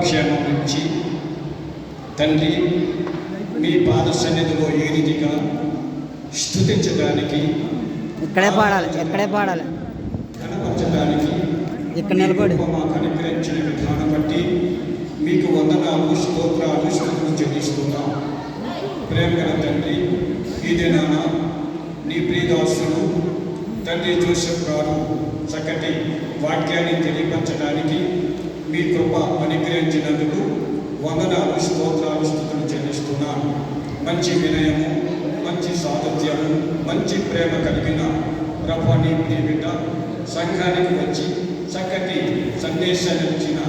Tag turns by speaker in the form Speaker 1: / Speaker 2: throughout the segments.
Speaker 1: క్షేమం నుంచి తండ్రి మీ పాద సన్నిధిలో ఏ రీతిగా స్థుతించడానికి
Speaker 2: ఇక్కడే పాడాలి ఇక్కడే పాడాలి
Speaker 1: కనపరచడానికి
Speaker 2: ఇక్కడ నిలబడి.
Speaker 1: మాకు అనుగ్రహించిన విధానం బట్టి మీకు వందనాలు స్తోత్రాలు స్థుతులు చెల్లిస్తున్నాం ప్రేమ గల తండ్రి ఈ నీ ప్రియదాసులు తండ్రి జోసెఫ్ గారు చక్కటి వాక్యాన్ని తెలియపరచడానికి మీ కృప అనుగ్రహించినందుకు వందనాలు స్తోత్రాలు స్థుతులు చెల్లిస్తున్నాను. మంచి వినయము మంచి సామర్థ్యము మంచి ప్రేమ కలిగిన ప్రభా నీ సంఘానికి వచ్చి చక్కటి సందేశాన్ని ఇచ్చిన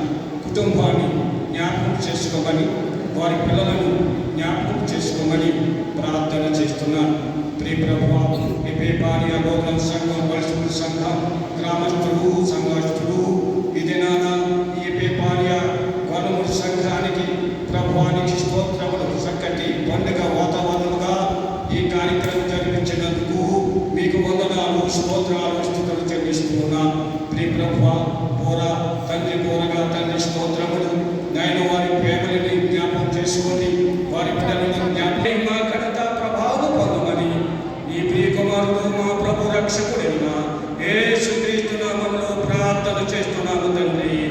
Speaker 1: కుటుంబాన్ని జ్ఞాపకం చేసుకోమని వారి పిల్లలను జ్ఞాపకం చేసుకోమని ప్రార్థన చేస్తున్నాను. ప్రియ ప్రభా ఈ పేపాని సంఘం పరిశుభ్ర సంఘం గ్రామస్తులు సంఘాలు నీకు స్తోత్రాలు స్థుతులు చెల్లిస్తున్నాను ప్రియ ప్రభు పోర తండ్రి పోరగా తండ్రి స్తోత్రములు. నేను వారి ప్రేమలని జ్ఞాపం చేసుకొని వారి పిల్లలను జ్ఞాపం మా కడత ప్రభావం పొందమని. ఈ ప్రియ కుమారుడు మా ప్రభు రక్షకుడైన ఏ సుక్రీస్తునామంలో ప్రార్థన చేస్తున్నాము తండ్రి.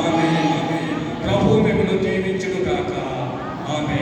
Speaker 1: ఆమె ప్రభు మిమ్మల్ని దీవించును ఆమె